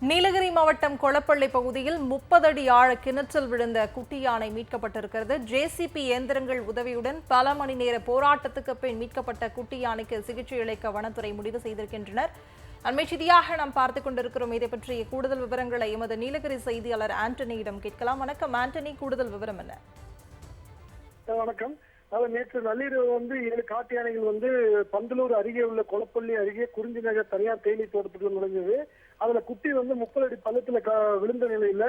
நீலகிரி மாவட்டம் கொளப்பள்ளி பகுதியில் முப்பது அடி ஆழ கிணற்றில் விழுந்த குட்டி யானை மீட்கப்பட்டிருக்கிறது. ஜேசிபி இயந்திரங்கள் உதவியுடன் பல மணி நேர போராட்டத்துக்கு பின் மீட்கப்பட்ட குட்டி யானைக்கு சிகிச்சை அளிக்க வனத்துறை முடிவு செய்திருக்கின்றனர். அண்மை செய்தியாக நாம் பார்த்துக் கொண்டிருக்கிறோம். இதை பற்றிய கூடுதல் விவரங்களை எமது நீலகிரி செய்தியாளர் ஆண்டனியிடம் கேட்கலாம். வணக்கம் ஆண்டனி. கூடுதல் விவரம் என்ன? வணக்கம். அதாவது நேற்று நள்ளிரவு வந்து ஏழு காட்டு யானைகள் வந்து பந்தலூர் அருகே உள்ள கொளப்பள்ளி அருகே குறிஞ்சி நகர் தனியார் தேயிலை தோட்டத்துக்குள்ள நுழைஞ்சது. அதுல குட்டி வந்து முப்பது அடி பள்ளத்துல க- விழுந்த நிலையில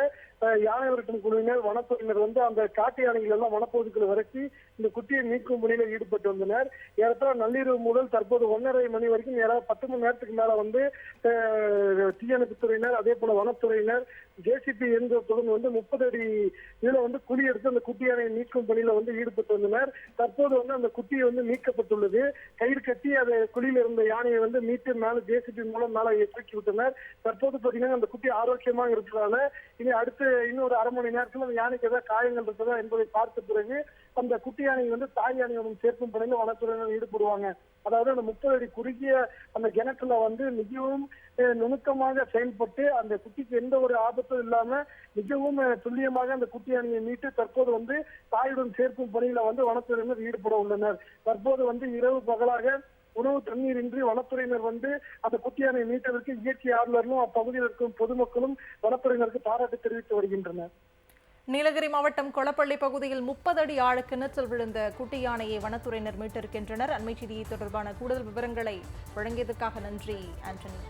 யானை விரட்டும் குழுவினர் வனத்துறையினர் வந்து அந்த காட்டு யானைகள் எல்லாம் வனப்பகுதிக்குள்ள விரட்டி இந்த குட்டியை மீட்கும் பணியில ஈடுபட்டு வந்தனர். ஏறத்தாழ நள்ளிரவு முதல் தற்போது ஒன்றரை மணி வரைக்கும் ஏதாவது பத்து மணி நேரத்துக்கு மேல வந்து அஹ், தீயணைப்புத்துறையினர் அதே போல வனத்துறையினர் ஜேசிபி இயந்திரத்துடன் வந்து முப்பது அடி இதுல வந்து குழி எடுத்து அந்த குட்டி யானையை மீட்கும் பணியில வந்து ஈடுபட்டு வந்தனர். தற்போது வந்து அந்த குட்டியை வந்து மீட்கப்பட்டுள்ளது. கயிறு கட்டி அதை குழியில இருந்த யானையை வந்து மீட்டு மேல ஜேசிபி மூலம் மேல தூக்கி விட்டனர். தற்போது பாத்தீங்கன்னா அந்த குட்டி ஆரோக்கியமா இருக்கிறதால இனி அடுத்து இன்னொரு அரை மணி நேரத்துல அந்த யானைக்கு ஏதாவது காயங்கள் இருக்குதா என்பதை பார்த்த பிறகு அந்த குட்டி யானையை வந்து தாய் யானையுடன் சேர்க்கும் பணியில வனத்துறையினர் ஈடுபடுவாங்க. அதாவது அந்த முப்பது அடி குறுகிய அந்த கிணத்துல வந்து மிகவும் நுணுக்கமாக செயல்பட்டு அந்த குட்டிக்கு எந்த ஒரு ஆபத்தும் இல்லாம மிகவும் துல்லியமாக அந்த குட்டி யானையை மீட்டு தற்போது வந்து தாயுடன் சேர்க்கும் பணியில வந்து வனத்துறையினர் ஈடுபட உள்ளனர். தற்போது வந்து இரவு பகலாக உணவு தண்ணீர் இன்றி வனத்துறையினர் வந்து அந்த குட்டியானை மீட்டதற்கு இயற்கை ஆர்வலர்களும் அப்பகுதியில் இருக்கும் பொதுமக்களும் வனத்துறையினருக்கு பாராட்டு தெரிவித்து வருகின்றனர். நீலகிரி மாவட்டம் கொளப்பள்ளி பகுதியில் முப்பது அடி ஆழ கிணற்றில் விழுந்த குட்டி யானையை வனத்துறையினர் மீட்டிருக்கின்றனர் அண்மை செய்தியை தொடர்பான கூடுதல் விவரங்களை வழங்கியதற்காக நன்றி ஆண்டனி.